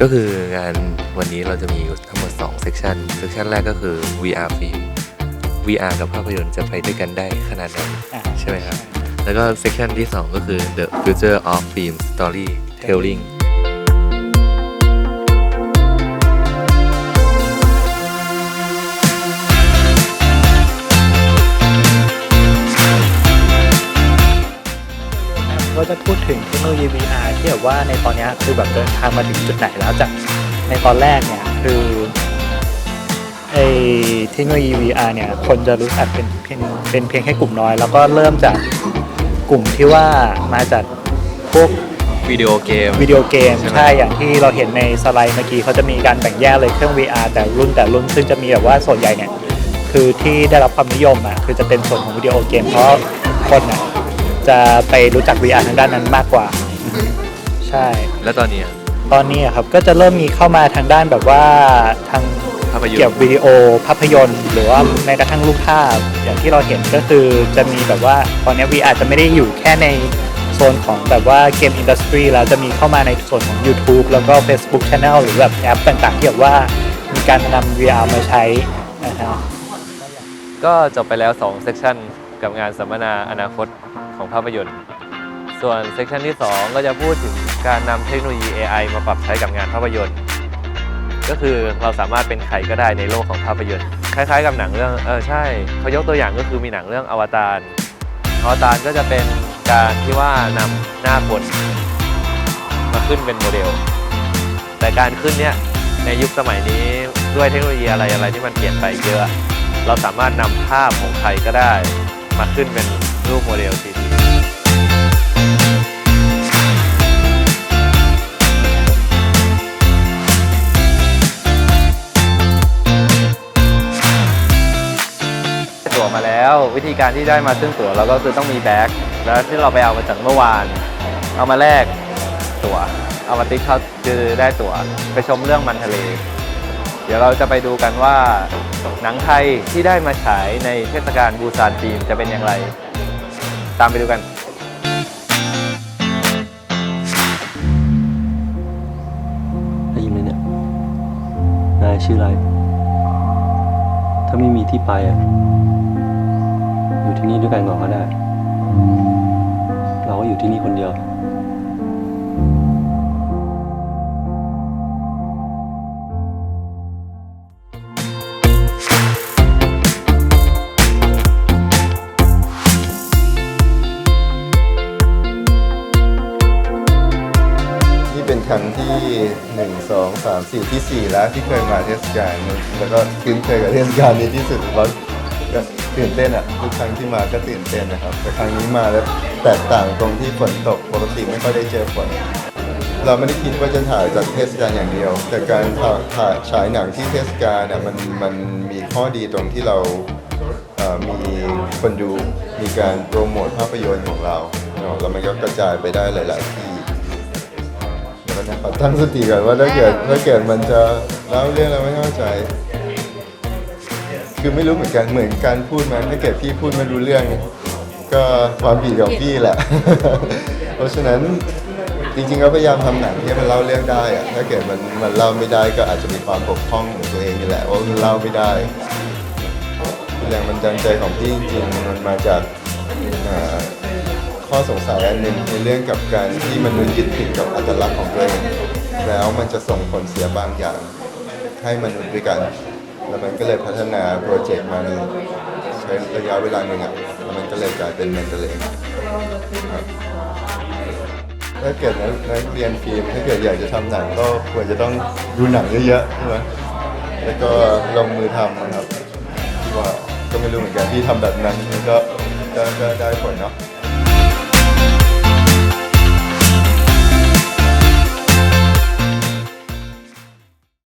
ก็คืองานวันนี้เราจะมีอยู่ทั้งหมด2เซกชันเซกชันแรกก็คือ VR film VR กับภาพยนตร์จะไปด้วยกันได้ขนาดไหนอ่าใช่ไหมครับ แล้วก็เซกชันที่ 2 ก็คือ The Future of Film Storytelling โนโลยี VR ที่แบบว่าในตอนเนี้ยคือแบบเดินทางมาถึงจุดไหนแล้วจากในตอนแรกเนี่ยคือไอเทคโนโลยี VR เนี่ยคนจะรู้จักเป็นเพียงเป็นเพียงแค่กลุ่มน้อย แล้วก็เริ่มจากกลุ่มที่ว่ามาจากพวกวิดีโอเกมวิดีโอเกมใช่ไหมใช่อย่างที่เราเห็นในสไลด์เมื่อกี้เขาจะมีการแบ่งแยกเลยเครื่อง VR แต่รุ่นแต่รุ่นซึ่งจะมีแบบว่าส่วนใหญ่เนี่ยคือที่ได้รับความนิยมอะคือจะเป็นส่วนของวิดีโอเกมเพราะคนอะ จะไปรู้จัก VR ทางด้านนั้นมากกว่า ใช่ แล้วตอนนี้อะตอนนี้อะครับก็จะเริ่มมีเข้ามาทางด้านแบบว่าทาง ภาพยนเกี่ยวตกับร์วิดีโอภาพยนตร์หรือว่าแม้กระทั่งรูปภาพ อย่างที่เราเห็นก็คือจะมีแบบว่าตอนนี้ VR จะไม่ได้อยู่แค่ในโซนของแบบว่าเกมอินดัสทรีแล้วจะมีเข้ามาในส่วนของ YouTube แล้วก็ Facebook Channel หรือแบบแอปต่างๆ ที่แบบว่ามีการนำ VR มาใช้นะฮะก็จบไปแล้ว2เซกชัน กับงานสัมมนาอนาคตของภาพยนตร์ ส่วนเซกชันที่ 2 ก็จะพูดถึงการนำเทคโนโลยี AI มาปรับใช้กับงานภาพยนตร์ ก็คือเราสามารถเป็นใครก็ได้ในโลกของภาพยนตร์ คล้ายๆ กับหนังเรื่องเออใช่เขายกตัวอย่างก็คือมีหนังเรื่องอวตารอวตารก็จะเป็นการที่ว่านำหน้าคนมาขึ้นเป็นโมเดล แต่การขึ้นเนี่ยในยุคสมัยนี้ด้วยเทคโนโลยีอะไรอะไรที่มันเปลี่ยนไปเยอะ เราสามารถนำภาพของใครก็ได้ มาขึ้นเป็นรูปโมเดล 3D ตั๋วมาแล้ววิธีการที่ได้มาซึ่งตั๋วเราก็คือต้องมีแบ็คแล้วที่เราไปเอามาจากเมื่อวาน เอามาแลกตั๋ว เอามาติ๊กเขาคือได้ตั๋ว ไปชมเรื่องมันทะเล เดี๋ยวเราจะไปดูกันว่าหนังไทยที่ได้มาฉายในเทศกาลบูซานฟิล์มจะเป็นอย่างไร ตามไปดูกัน ได้ยินไหมเนี่ย นายชื่ออะไร ถ้าไม่มีที่ไปอะ อยู่ที่นี่ด้วยกันก่อนก็ได้ เราก็อยู่ที่นี่คนเดียว ที่ 1 2 3 4 ที่ 4 แล้วที่เคยมาเทศกาลแล้วก็คุ้นเคยกับเทศกาลนี้ที่สุดว่าก็ตื่นเต้นอะทุกครั้งที่มาก็ตื่นเต้นนะครับ แต่ครั้งนี้มาแล้วแตกต่างตรงที่ฝนตกปกติไม่ค่อยได้เจอฝนเราไม่ได้คิดว่าจะถ่ายจากเทศกาลอย่างเดียว แต่การถ่ายถ่ายฉายหนังที่เทศกาลน่ะมันมันมีข้อดีตรงที่เราเอ่อมีคนดูมีการโปรโมทภาพยนตร์ของเราเนาะแล้วมันก็กระจายไปได้หลาย ๆ ที่ เดี๋ยวนะขอตั้งสติก่อนว่าถ้าเกิดถ้าเกิดมันจะเล่าเรื่องเราไม่เข้าใจ คือไม่รู้เหมือนกันเหมือนการพูดมันถ้าเกิดพี่พูดไม่รู้เรื่อง ก็ความผิดของพี่แหละ เพราะฉะนั้นจริงๆก็พยายามทำหนังที่มันเล่าเรื่องได้อะถ้าเกิดมันมันเล่าไม่ได้ก็อาจจะมีความบกพร่องของตัวเองนี่แหละว่ามันเล่าไม่ได้แรงบันดาลใจของพี่จริงๆมันมาจากอ่า ข้อสงสัยอันหนึ่งในเรื่องกับการที่มนุษย์ยึดติดกับอัตลักษณ์ของตัวเองแล้วมันจะส่งผลเสียบางอย่างให้มนุษย์ด้วยกัน แล้วมันก็เลยพัฒนาโปรเจกต์มันใช้ระยะเวลาหนึ่งอะแล้วมันก็เลยกลายเป็นเมนเทลเองครับถ้าเกิดนักเรียนฟิล์มถ้าเกิดอยากจะทำหนังก็ควรจะต้องดูหนังเยอะๆใช่ไหมแล้วก็ลงมือทำนะครับที่ว่าก็ไม่รู้เหมือนกันที่ทำแบบนั้นมันก็ก็ก็ได้ผลเนาะ